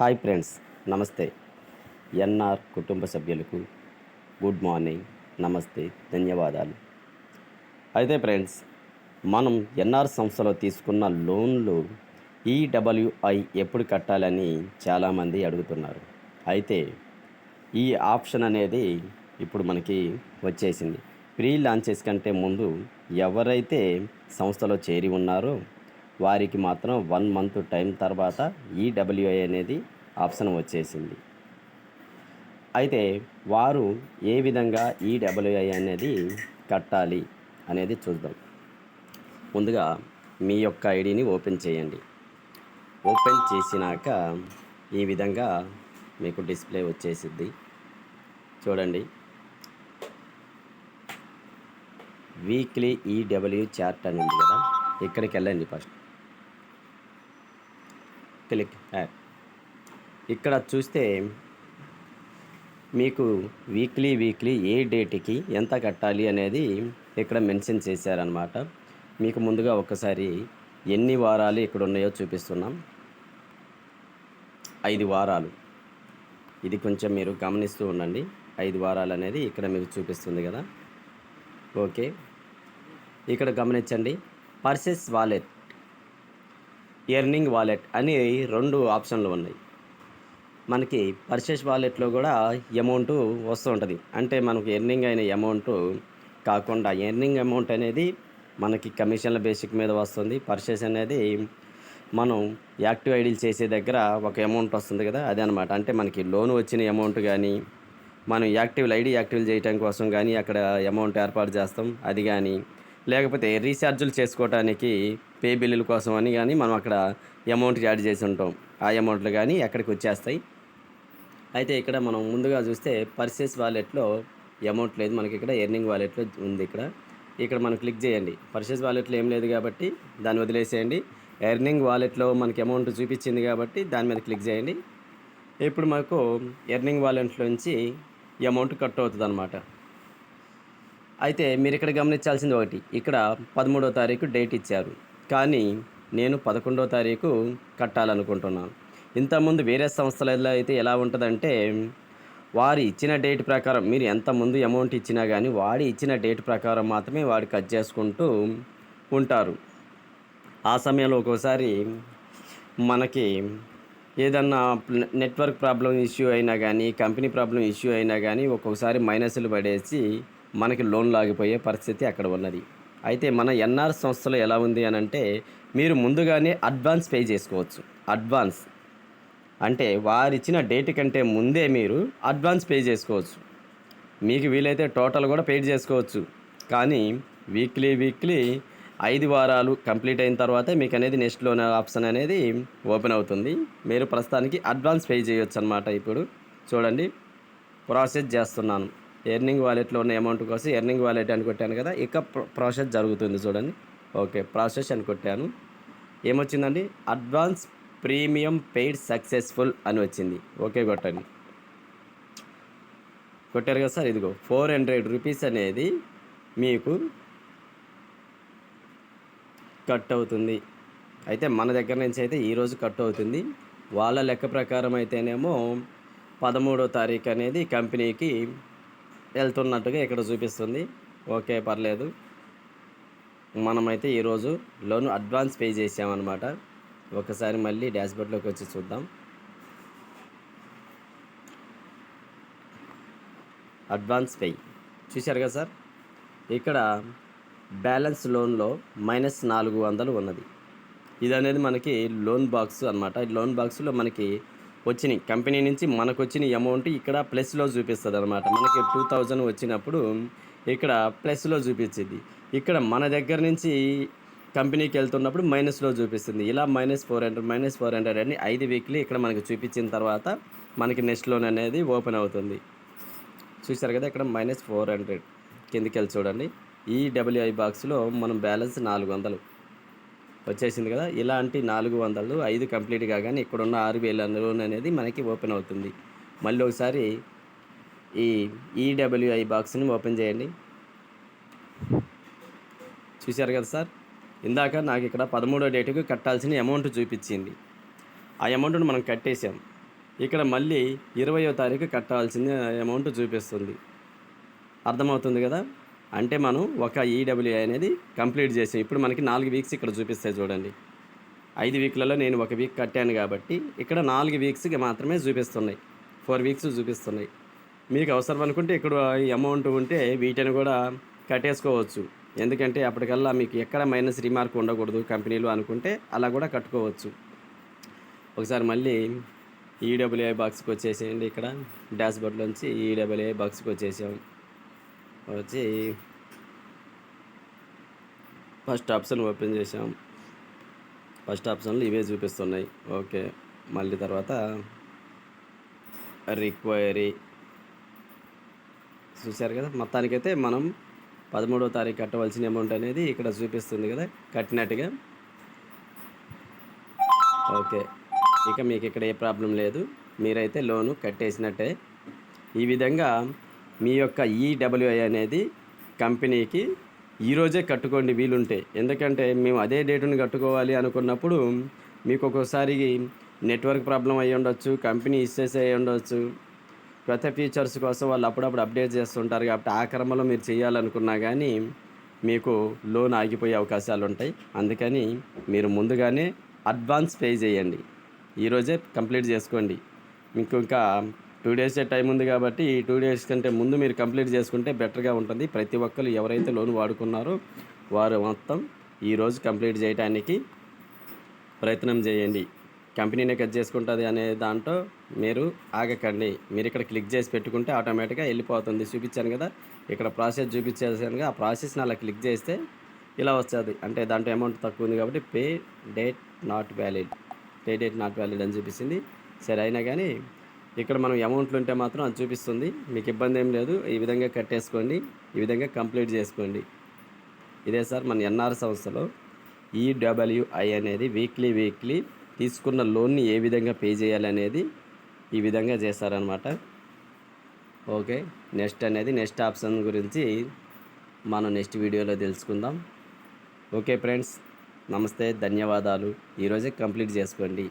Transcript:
Hi friends నమస్తే. NR కుటుంబ సభ్యులకు గుడ్ మార్నింగ్ నమస్తే ధన్యవాదాలు. అయితే ఫ్రెండ్స్ మనం ఎన్ఆర్ సంస్థలో తీసుకున్న లోన్లు ఈడబ్ల్యూఐ ఎప్పుడు కట్టాలని చాలామంది అడుగుతున్నారు. అయితే ఈ ఆప్షన్ అనేది ఇప్పుడు మనకి వచ్చేసింది. ప్రీ లాంచెస్ కంటే ముందు ఎవరైతే సంస్థలో చేరి ఉన్నారో వారికి మాత్రం వన్ మంత్ టైం తర్వాత ఈడబ్ల్యూఐ అనేది ఆప్షన్ వచ్చేసింది. అయితే వారు ఏ విధంగా ఈడబ్ల్యూఐ అనేది కట్టాలి అనేది చూద్దాం. ముందుగా మీ యొక్క ఐడిని ఓపెన్ చేయండి. ఓపెన్ చేసినాక ఈ విధంగా మీకు డిస్ప్లే వచ్చేసిద్ది. చూడండి. వీక్లీ ఈడబ్ల్యూ చార్ట్ అని ఉంది కదా ఇక్కడికి వెళ్ళండి ఫస్ట్. క్లిక్ యాప్ ఇక్కడ చూస్తే మీకు వీక్లీ వీక్లీ ఏ డేట్కి ఎంత కట్టాలి అనేది ఇక్కడ మెన్షన్ చేశారనమాట మీకు ముందుగా ఒకసారి ఎన్ని వారాలు ఇక్కడ ఉన్నాయో చూపిస్తున్నాం. ఐదు వారాలు. ఇది కొంచెం మీరు గమనిస్తూ ఉండండి. ఐదు వారాలు అనేది ఇక్కడ మీకు చూపిస్తుంది కదా. ఓకే. ఇక్కడ గమనించండి. Purses wallet. ఎర్నింగ్ వాలెట్ అని రెండు ఆప్షన్లు ఉన్నాయి. మనకి పర్చేస్ వాలెట్లో కూడా అమౌంట్ వస్తూ ఉంటుంది. అంటే మనకు ఎర్నింగ్ అయిన అమౌంట్ కాకుండా ఎర్నింగ్ అమౌంట్ అనేది మనకి కమిషన్ల బేసిక్ మీద వస్తుంది. పర్చేస్ అనేది మనం యాక్టివ్ ఐడీలు చేసే దగ్గర ఒక అమౌంట్ వస్తుంది కదా అదే అనమాట అంటే మనకి లోన్ వచ్చిన అమౌంట్ కానీ మనం యాక్టివ్ ఐడి యాక్టివ్ చేయడం కోసం కానీ అక్కడ అమౌంట్ ఏర్పాటు చేస్తాం. అది కానీ లేకపోతే రీఛార్జులు చేసుకోవడానికి పే బిల్లుల కోసం అని కానీ మనం అక్కడ అమౌంట్ యాడ్ చేసి ఉంటాం. ఆ అమౌంట్లు కానీ ఎక్కడికి వచ్చేస్తాయి. అయితే ఇక్కడ మనం ముందుగా చూస్తే పర్చేస్ వాలెట్లో అమౌంట్ లేదు. మనకి ఇక్కడ ఎర్నింగ్ వాలెట్లో ఉంది ఇక్కడ. ఇక్కడ మనం క్లిక్ చేయండి. పర్చేస్ వాలెట్లో ఏం లేదు కాబట్టి దాన్ని వదిలేసేయండి. ఎర్నింగ్ వాలెట్లో మనకి అమౌంట్ చూపించింది కాబట్టి దాని మీద క్లిక్ చేయండి. ఇప్పుడు మనకు ఎర్నింగ్ వాలెట్లోంచి అమౌంట్ కట్ అవుతుంది అనమాట అయితే మీరు ఇక్కడ గమనించాల్సింది ఒకటి. ఇక్కడ పదమూడో తారీఖు డేట్ ఇచ్చారు. కానీ నేను పదకొండో తారీఖు కట్టాలనుకుంటున్నాను. ఇంతకుముందు వేరే సంస్థలలో అయితే ఎలా ఉంటుందంటే వారు ఇచ్చిన డేట్ ప్రకారం మీరు ఎంత ముందు అమౌంట్ ఇచ్చినా కానీ వాడి ఇచ్చిన డేట్ ప్రకారం మాత్రమే వాడు కట్ చేసుకుంటూ ఉంటారు. ఆ సమయంలో ఒక్కోసారి మనకి ఏదన్నా నెట్వర్క్ ప్రాబ్లం ఇష్యూ అయినా కానీ కంపెనీ ప్రాబ్లం ఇష్యూ అయినా కానీ ఒక్కొక్కసారి మైనస్లు పడేసి మనకి లోన్ లాగిపోయే పరిస్థితి అక్కడ ఉన్నది. అయితే మన ఎన్ఆర్ సంస్థలో ఎలా ఉంది అని అంటే మీరు ముందుగానే అడ్వాన్స్ పే చేసుకోవచ్చు. అడ్వాన్స్. అంటే వారిచ్చిన డేట్ కంటే ముందే మీరు అడ్వాన్స్ పే చేసుకోవచ్చు. మీకు వీలైతే టోటల్ కూడా పే చేసుకోవచ్చు. కానీ వీక్లీ వీక్లీ ఐదు వారాలు కంప్లీట్ అయిన తర్వాత మీకు అనేది నెక్స్ట్ లోన్ ఆప్షన్ అనేది ఓపెన్ అవుతుంది. మీరు ప్రస్తుతానికి అడ్వాన్స్ పే చేయొచ్చు అనమాట ఇప్పుడు. చూడండి. ప్రాసెస్ చేస్తున్నాను. ఎర్నింగ్ వాలెట్లో ఉన్న అమౌంట్ కోసం ఎర్నింగ్ వాలెట్ అని కొట్టాను కదా ఇక ప్రాసెస్ జరుగుతుంది చూడండి. ఓకే ప్రాసెస్ అని కొట్టాను. ఏమొచ్చిందండి? అడ్వాన్స్ ప్రీమియం పెయిడ్ సక్సెస్ఫుల్ అని వచ్చింది. ఓకే కొట్టండి. కొట్టారు కదా సార్ ఇదిగో ఫోర్ హండ్రెడ్ రూపీస్ అనేది మీకు కట్ అవుతుంది. అయితే మన దగ్గర నుంచి అయితే ఈరోజు కట్ అవుతుంది. వాళ్ళ లెక్క ప్రకారం అయితేనేమో పదమూడో తారీఖు అనేది కంపెనీకి వెళ్తున్నట్టుగా ఇక్కడ చూపిస్తుంది. ఓకే పర్లేదు. మనమైతే ఈరోజు లోన్ అడ్వాన్స్ పే చేసామన్నమాట. ఒకసారి మళ్ళీ డాష్బోర్డ్లోకి వచ్చి చూద్దాం. Advance pay. చూశారు కదా సార్? ఇక్కడ బ్యాలెన్స్ లోన్లో మైనస్ నాలుగు వందలు ఉన్నది. ఇది అనేది మనకి లోన్ బాక్స్ అనమాట ఈ లోన్ బాక్స్లో మనకి వచ్చినాయి. కంపెనీ నుంచి మనకు వచ్చిన అమౌంట్ ఇక్కడ ప్లస్లో చూపిస్తుంది అనమాట మనకి టూ థౌజండ్ వచ్చినప్పుడు ఇక్కడ ప్లస్లో చూపించింది. ఇక్కడ మన దగ్గర నుంచి కంపెనీకి వెళ్తున్నప్పుడు మైనస్లో చూపిస్తుంది. ఇలా minus four hundred minus four hundred అని ఐదు వీక్లీ ఇక్కడ మనకి చూపించిన తర్వాత మనకి నెక్స్ట్ లోన్ అనేది ఓపెన్ అవుతుంది. చూసారు కదా ఇక్కడ మైనస్ ఫోర్ హండ్రెడ్ కిందికి వెళ్ళి చూడండి. ఈ డబ్ల్యూఐ బాక్స్లో మనం బ్యాలెన్స్ నాలుగు వందలు. వచ్చేసింది కదా. ఇలాంటి నాలుగు వందలు ఐదు కంప్లీట్ కాగానే ఇక్కడ ఉన్న ఆరు వేల లోన్ అనేది మనకి ఓపెన్ అవుతుంది. మళ్ళీ ఒకసారి ఈ ఈడబ్ల్యూఐ బాక్స్ని ఓపెన్ చేయండి. చూశారు కదా సార్? ఇందాక నాకు ఇక్కడ పదమూడో డేట్కి కట్టాల్సిన అమౌంట్ చూపించింది. ఆ అమౌంట్ను మనం కట్టేసాం ఇక్కడ మళ్ళీ ఇరవయో తారీఖు కట్టాల్సిన అమౌంట్ చూపిస్తుంది. అర్థమవుతుంది కదా? అంటే మనం ఒక ఈడబ్ల్యూఐ అనేది కంప్లీట్ చేసాం. ఇప్పుడు మనకి నాలుగు వీక్స్ ఇక్కడ చూపిస్తాయి చూడండి. ఐదు వీక్లలో నేను ఒక వీక్ కట్టాను కాబట్టి ఇక్కడ నాలుగు వీక్స్కి మాత్రమే చూపిస్తున్నాయి. ఫోర్ వీక్స్ చూపిస్తున్నాయి. మీకు అవసరం అనుకుంటే ఇక్కడ అమౌంట్ ఉంటే వీటిని కూడా కట్టేసుకోవచ్చు. ఎందుకంటే అప్పటికల్లా మీకు ఎక్కడ మైనస్ రిమార్క్ ఉండకూడదు కంపెనీలు అనుకుంటే అలా కూడా కట్టుకోవచ్చు. ఒకసారి మళ్ళీ ఈడబ్ల్యూఐ బాక్స్కి వచ్చేసేయండి. ఇక్కడ డాష్బోర్డ్లోంచి ఈడబ్ల్యూఐ బాక్స్కి వచ్చేసాం. వచ్చి ఫస్ట్ ఆప్షన్ ఓపెన్ చేసాం ఫస్ట్ ఆప్షన్లు ఇవే చూపిస్తున్నాయి. ఓకే. మళ్ళీ తర్వాత రిక్వైరీ. చూశారు కదా? మొత్తానికైతే మనం పదమూడో తారీఖు కట్టవలసిన అమౌంట్ అనేది ఇక్కడ చూపిస్తుంది కదా? కట్టినట్టుగా. ఓకే. ఇక మీకు ఇక్కడ ఏ ప్రాబ్లం లేదు. మీరైతే లోను కట్టేసినట్టే. ఈ విధంగా మీ యొక్క ఈడబ్ల్యూఐ అనేది కంపెనీకి ఈరోజే కట్టుకోండి వీలుంటే. ఎందుకంటే మేము అదే డేటుని కట్టుకోవాలి అనుకున్నప్పుడు మీకు ఒక్కోసారి నెట్వర్క్ ప్రాబ్లం అయ్యి ఉండొచ్చు కంపెనీ ఇష్యూస్ అయ్యి ఉండొచ్చు. కొత్త ఫీచర్స్ కోసం వాళ్ళు అప్పుడప్పుడు అప్డేట్ చేస్తుంటారు కాబట్టి ఆ క్రమంలో మీరు చేయాలనుకున్నా కానీ మీకు లోన్ ఆగిపోయే అవకాశాలు ఉంటాయి. అందుకని మీరు ముందుగానే అడ్వాన్స్ పే చేయండి. ఈరోజే కంప్లీట్ చేసుకోండి. మీకు ఇంకా టూ డేస్ టైం ఉంది కాబట్టి ఈ టూ డేస్ కంటే ముందు మీరు కంప్లీట్ చేసుకుంటే బెటర్గా ఉంటుంది. ప్రతి ఒక్కరు ఎవరైతే లోన్ వాడుకున్నారో వారు మొత్తం ఈరోజు కంప్లీట్ చేయడానికి ప్రయత్నం చేయండి. కంపెనీనే కట్ చేసుకుంటుంది అనే దాంట్లో మీరు ఆగకండి. మీరు ఇక్కడ క్లిక్ చేసి పెట్టుకుంటే ఆటోమేటిక్గా వెళ్ళిపోతుంది. చూపించాను కదా ఇక్కడ ప్రాసెస్ చూపించేసాను ఆ ప్రాసెస్ని అలా క్లిక్ చేస్తే ఇలా వస్తుంది. అంటే దాంట్లో అమౌంట్ తక్కువ ఉంది కాబట్టి pay date not valid. Pay date not valid అని చూపిస్తుంది. సరే అయినా కానీ ఇక్కడ మనం అమౌంట్లు ఉంటే మాత్రం అది చూపిస్తుంది. మీకు ఇబ్బంది ఏం లేదు. ఈ విధంగా కట్టేసుకోండి. ఈ విధంగా కంప్లీట్ చేసుకోండి. ఇదే సార్ మన ఎన్ఆర్ సంస్థలో ఈడబ్ల్యూఐ అనేది వీక్లీ వీక్లీ తీసుకున్న లోన్ని ఏ విధంగా పే చేయాలి అనేది ఈ విధంగా చేస్తారనమాట ఓకే. నెక్స్ట్ అనేది నెక్స్ట్ ఆప్షన్ గురించి మనం నెక్స్ట్ వీడియోలో తెలుసుకుందాం. ఓకే ఫ్రెండ్స్ నమస్తే ధన్యవాదాలు. ఈరోజే కంప్లీట్ చేసుకోండి.